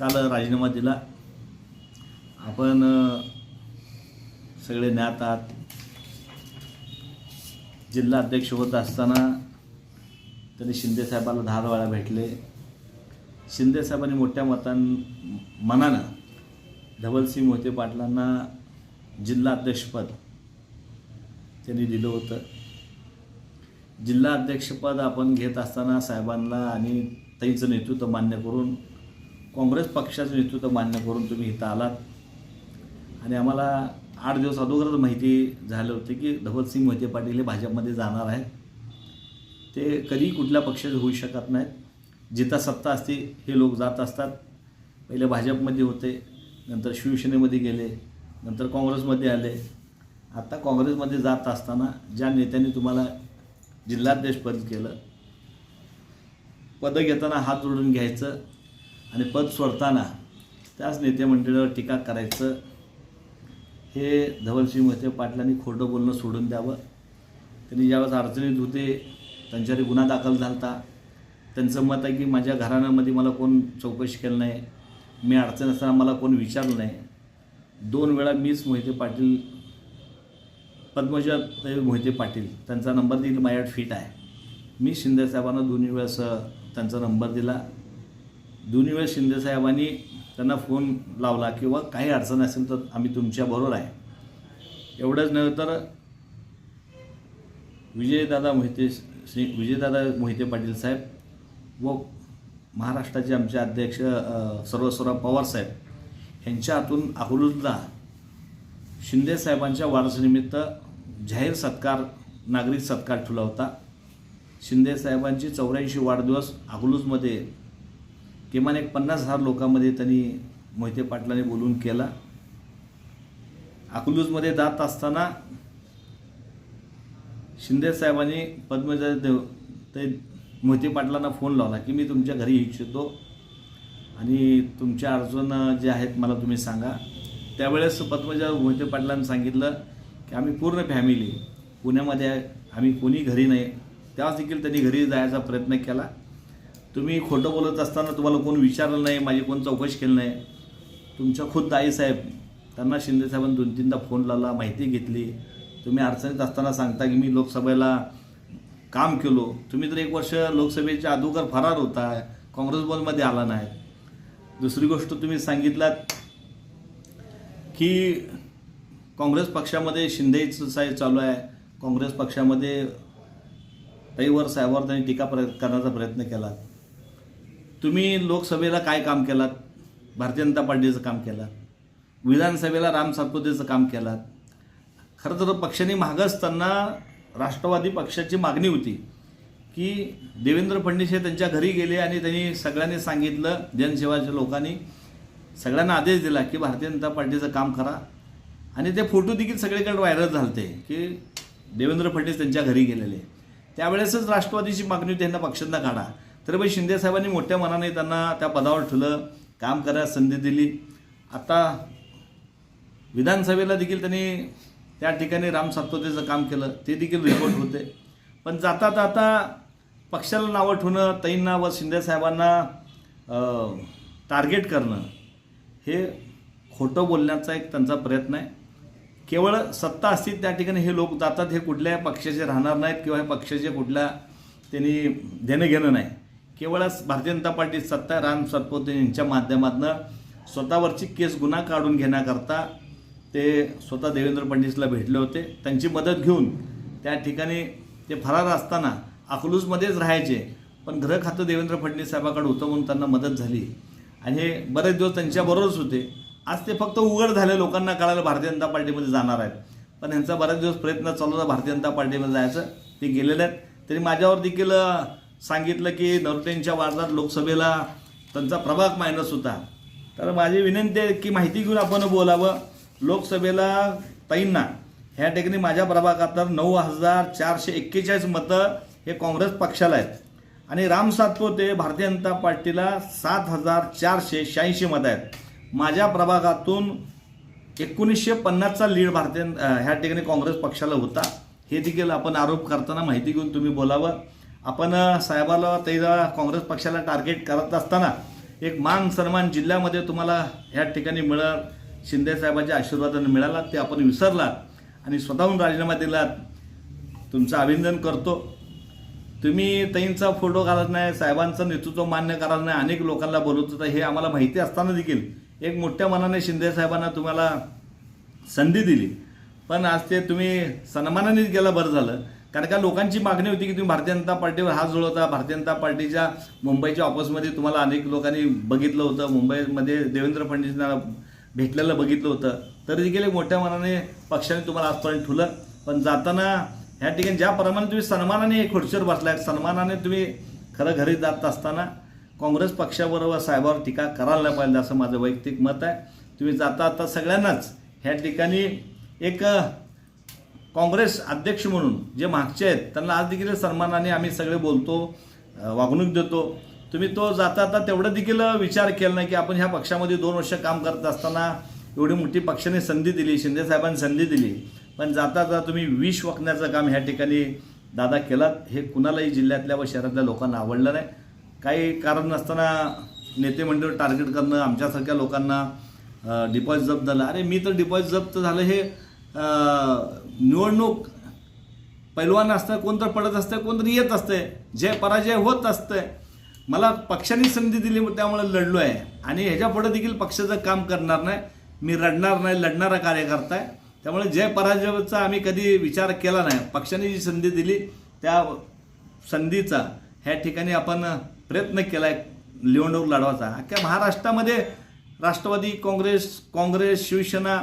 काल राजीनामा दिला आपण सगळे ज्ञात आहात. जिल्हा अध्यक्ष होत असताना त्यांनी शिंदेसाहेबाला दहा वेळा भेटले. शिंदेसाहेबांनी मोठ्या मतां मनानं धवलसिंग मोहिते पाटलांना जिल्हा अध्यक्षपद त्यांनी दिलं होतं. जिल्हा अध्यक्षपद आपण घेत असताना साहेबांना आणि ताईचं नेतृत्व मान्य करून काँग्रेस पक्षाचं नेतृत्व मान्य करून तुम्ही इथं आलात. आणि आम्हाला आठ दिवस अगोदरच माहिती झालं होतं की धवलसिंग मोहिते पाटील हे भाजपमध्ये जाणार आहेत. ते कधी कुठल्या पक्षाचे होऊ शकत नाहीत. जिथं सत्ता असते हे लोक जात असतात. पहिले भाजपमध्ये होते नंतर शिवसेनेमध्ये गेले नंतर काँग्रेसमध्ये आले. आता काँग्रेसमध्ये जात असताना ज्या नेत्यांनी तुम्हाला जिल्हाध्यक्षपद केलं पदं घेताना हात जोडून घ्यायचं आणि पद सोडताना त्याच नेतेमंडळीवर टीका करायचं हे धवलसिंह मोहिते पाटलांनी खोटं बोलणं सोडून द्यावं. त्यांनी ज्यावेळेस अडचणीत होते त्यांच्यावर गुन्हा दाखल झाला होता त्यांचं मत आहे की माझ्या घराण्यामध्ये मला कोण चौकशी केलं नाही मी अडचण असताना मला कोण विचारलं नाही. दोन वेळा मीच मोहिते पाटील पद्मजा मोहिते पाटील त्यांचा नंबर देखील माझ्याकडे फिट आहे. मी शिंदेसाहेबांना दोन्ही वेळेस त्यांचा नंबर दिला. दोन्ही वेळेस शिंदेसाहेबांनी त्यांना फोन लावला किंवा काही अडचण असेल तर आम्ही तुमच्याबरोबर आहे. एवढंच नव्हे तर विजयदादा मोहिते श्री विजयदादा मोहिते पाटील साहेब व महाराष्ट्राचे आमचे अध्यक्ष सर्वस्वराव पवार साहेब यांच्या हातून अकलूजला शिंदे साहेबांच्या वारसानिमित्त जाहीर सत्कार नागरिक सत्कार ठेवला होता. शिंदे साहेबांची चौऱ्याऐंशी वाढदिवस अकलूजमध्ये किमान एक पन्नास हजार लोकांमध्ये त्यांनी मोहिते पाटलांनी बोलून केला. अकलूजमध्ये जात असताना शिंदे साहेबांनी पद्मजा देव ते मोहिते पाटलांना फोन लावला की मी तुमच्या घरी इच्छितो आणि तुमच्या अडचण जे आहेत मला तुम्ही सांगा. त्यावेळेस पद्मजा मोहिते पाटलांनी सांगितलं की आम्ही पूर्ण फॅमिली पुण्यामध्ये आम्ही कोणी घरी नाही. तेव्हाच देखील त्यांनी घरी जायचा प्रयत्न केला. तुम्ही खोटं बोलत असताना तुम्हाला कोण विचारलं नाही माझी कोण चौकशी केली नाही? तुमच्या खुद्द आईसाहेब त्यांना शिंदेसाहेबांनी दोन तीनदा फोन लावला माहिती घेतली. तुम्ही अडचणीत असताना सांगता की मी लोकसभेला काम केलो. तुम्ही तर एक वर्ष लोकसभेच्या अगोदर फरार होता काँग्रेस बॉलमध्ये आला नाही. दुसरी गोष्ट तुम्ही सांगितलात की काँग्रेस पक्षामध्ये शिंदेचं साहेब चालू आहे. काँग्रेस पक्षामध्ये ताईवर साहेबावर त्यांनी टीका प्र करण्याचा प्रयत्न केला. तुम्ही लोकसभेला काय काम केलात? भारतीय जनता पार्टीचं काम केलं विधानसभेला राम सातपुतेचं काम केलं खरं तर पक्षाने मागं असताना राष्ट्रवादी पक्षाची मागणी होती की देवेंद्र फडणवीस हे त्यांच्या घरी गेले आणि त्यांनी सगळ्यांनी सांगितलं जनसेवाच्या लोकांनी सगळ्यांना आदेश दिला की भारतीय जनता पार्टीचं काम करा. आणि ते फोटो देखील सगळीकडे व्हायरल झालते की देवेंद्र फडणवीस त्यांच्या घरी गेलेले. त्यावेळेसच राष्ट्रवादीची मागणी होती त्यांना पक्षांना काढा. तरी पण शिंदे साहेबांनी मोठ्या मनाने त्यांना त्या पदावर ठेवलं काम करायला संधी दिली. आता विधानसभेला देखील त्यांनी त्या ठिकाणी राम सातपुतेचं काम केलं ते देखील रिपोर्ट होते. पण जाता जाता पक्षाला नावं ठेवणं तैंना व शिंदे साहेबांना टार्गेट करणं हे खोटं बोलण्याचा एक त्यांचा प्रयत्न आहे. केवळ सत्ता असतील त्या ठिकाणी हे लोक जातात हे कुठल्या पक्षाचे राहणार नाहीत किंवा हे पक्षाचे कुठल्या त्यांनी देणं घेणं नाही. केवळ भारतीय जनता पार्टी सत्ता राम सातपुते यांच्या माध्यमातून स्वतःवरची केस गुन्हा काढून घेण्याकरता ते स्वतः देवेंद्र फडणवीसला भेटले होते. त्यांची मदत घेऊन त्या ठिकाणी ते फरार असताना अकलूजमध्येच राहायचे पण ग्रह खातं देवेंद्र फडणवीस साहेबाकडे होतं म्हणून त्यांना मदत झाली. आणि हे बरेच दिवस त्यांच्याबरोबरच होते. आज ते फक्त उघड झाले लोकांना कळालं भारतीय जनता पार्टीमध्ये जाणार आहेत. पण ह्यांचा बरेच दिवस प्रयत्न चालू होता भारतीय जनता पार्टीमध्ये जायचं. ते गेलेले आहेत. तरी माझ्यावर देखील सांगितलं की नरटेंच्या वार्डात लोकसभेला त्यांचा प्रभाग मायनस होता. तर माझी विनंती आहे की माहिती घेऊन आपण बोलावं. लोकसभेला ताईंना ह्या ठिकाणी माझ्या प्रभागात तर नऊ हजार चारशे एक्केचाळीस मतं हे काँग्रेस पक्षाला आहेत. आणि राम सातपोते भारतीय जनता पार्टीला सात हजार चारशे शहाऐंशी मतं आहेत. माझ्या प्रभागातून एकोणीसशे पन्नासचा लीड भारतीय ह्या ठिकाणी काँग्रेस पक्षाला होता. हे देखील आपण आरोप करताना माहिती घेऊन तुम्ही बोलावं. आपण साहेबाला त्याला काँग्रेस पक्षाला टार्गेट करत असताना एक मान सन्मान जिल्ह्यामध्ये तुम्हाला ह्या ठिकाणी मिळाल शिंदेसाहेबांच्या आशीर्वादाने मिळाला ते आपण विसरलात आणि स्वतःहून राजीनामा दिलात. तुमचं अभिनंदन करतो. तुम्ही तईंचा फोटो घालत नाही साहेबांचं नेतृत्व मान्य करत नाही अनेक लोकांना बोलवत होता हे आम्हाला माहिती असताना देखील एक मोठ्या मनाने शिंदे साहेबांना तुम्हाला संधी दिली. पण आज ते तुम्ही सन्मानानेच गेला बरं झालं. कारण का लोकांची मागणी होती की तुम्ही भारतीय जनता पार्टीवर हात जुळवता भारतीय जनता पार्टीच्या मुंबईच्या ऑफिसमध्ये तुम्हाला अनेक लोकांनी बघितलं होतं मुंबईमध्ये देवेंद्र फडणवीसांना भेटलेलं बघितलं होतं. तरी देखील एक मोठ्या मनाने पक्षाने तुम्हाला आजपर्यंत ठुलं. पण जाताना ह्या ठिकाणी ज्याप्रमाणे तुम्ही सन्मानाने खुर्चीवर बसलाय सन्मानाने तुम्ही खरं घरी जात असताना काँग्रेस पक्षाबरोबर साहेबावर टीका करायला नाही पाहिजे असं माझं वैयक्तिक मत आहे. तुम्ही जाता आता सगळ्यांनाच ह्या ठिकाणी एक काँग्रेस अध्यक्ष म्हणून जे मागचे आहेत त्यांना आज देखील सन्मानाने आम्ही सगळे बोलतो वागणूक देतो. तुम्ही तो जाता आता तेवढं देखील विचार केला नाही की आपण ह्या पक्षामध्ये दोन वर्ष काम करत असताना एवढी मोठी पक्षाने संधी दिली शिंदे साहेबांनी संधी दिली. पण जाता जाता तुम्ही विष वकण्याचं काम ह्या ठिकाणी दादा केलात. हे कुणालाही जिल्ह्यातल्या व शहरातल्या लोकांना आवडलं नाही. काही कारण नसताना नेते मंडळ टार्गेट करणं आमच्यासारख्या लोकांना डिपॉझिट जप्त झालं. अरे मी तर डिपॉझिट जप्त झालं हे निवडणूक पैलवान असतं कोणतं पडत असतं कोणतं येत असते जय पराजय होत असतंय मला पक्षाने संधी दिली त्यामुळे लढलो आहे. आणि ह्याच्या पुढे देखील पक्षाचं काम करणार नाही. मी रडणार नाही लढणारा कार्यकर्ता आहे. त्यामुळे जय पराजयाचा आम्ही कधी विचार केला नाही पक्षाने जी संधी दिली त्या संधीचा ह्या ठिकाणी आपण प्रयत्न केला आहे निवडणूक लढवायचा. अख्ख्या महाराष्ट्रामध्ये राष्ट्रवादी काँग्रेस काँग्रेस शिवसेना